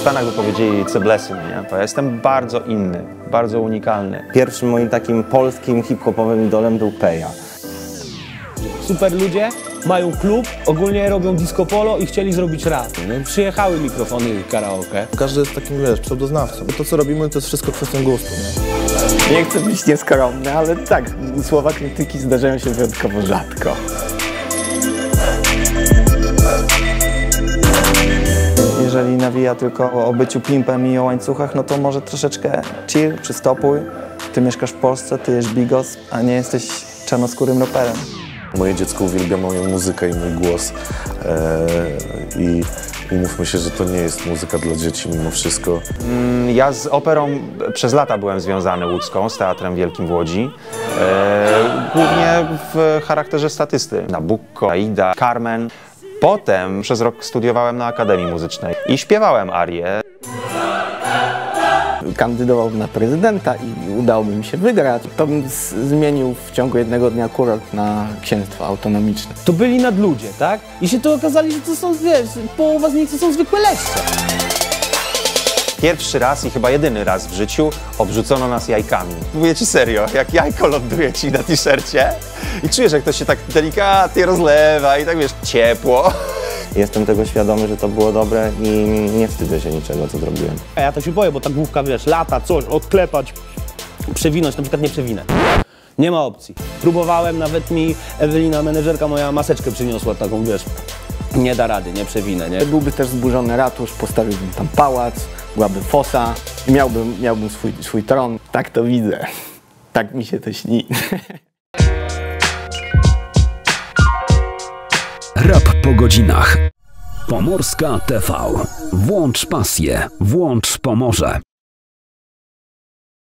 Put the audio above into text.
Stanach by powiedzieli it's a blessing, nie? To ja jestem bardzo inny, bardzo unikalny. Pierwszym moim takim polskim hip-hopowym idolem był Peja. Super ludzie, mają klub, ogólnie robią disco polo i chcieli zrobić rap. No, i przyjechały mikrofony karaoke. Każdy jest takim, wiesz, pseudoznawcą. Bo to, co robimy, to jest wszystko kwestią gustu. Nie? Nie chcę być nieskromny, ale tak, słowa krytyki zdarzają się wyjątkowo rzadko. Nawija tylko o byciu pimpem i o łańcuchach, no to może troszeczkę chill, przystopuj. Ty mieszkasz w Polsce, ty jesz bigos, a nie jesteś czarnoskórym raperem. Moje dziecko uwielbia moją muzykę i mój głos. Eee, i, I mówmy się, że to nie jest muzyka dla dzieci mimo wszystko. Ja z operą przez lata byłem związany łódzką, z Teatrem Wielkim w Łodzi. E, głównie w charakterze statysty. Nabucco, Aida, Carmen. Potem przez rok studiowałem na Akademii Muzycznej i śpiewałem arię. Kandydowałbym na prezydenta i udałoby mi się wygrać. To bym zmienił w ciągu jednego dnia kurort na księstwo autonomiczne. To byli nadludzie, tak? I się to okazali, że to są, wiesz, połowa z nich to są zwykłe leszcze. Pierwszy raz i chyba jedyny raz w życiu obrzucono nas jajkami. Mówię ci serio, jak jajko ląduje ci na t-shircie i czujesz, jak to się tak delikatnie rozlewa i tak wiesz, ciepło. Jestem tego świadomy, że to było dobre i nie wstydzę się niczego, co zrobiłem. A ja to się boję, bo ta główka, wiesz, lata, coś, odklepać, przewinąć, na przykład nie przewinę. Nie ma opcji. Próbowałem, nawet mi Ewelina, menedżerka moja, maseczkę przyniosła taką, wiesz, nie da rady, nie przewinę, nie? Byłby też zburzony ratusz, postawiłbym tam pałac, byłaby fosa i miałbym, miałbym swój, swój tron. Tak to widzę. Tak mi się to śni. Rap po godzinach. Pomorska TV. Włącz pasję, włącz Pomorze.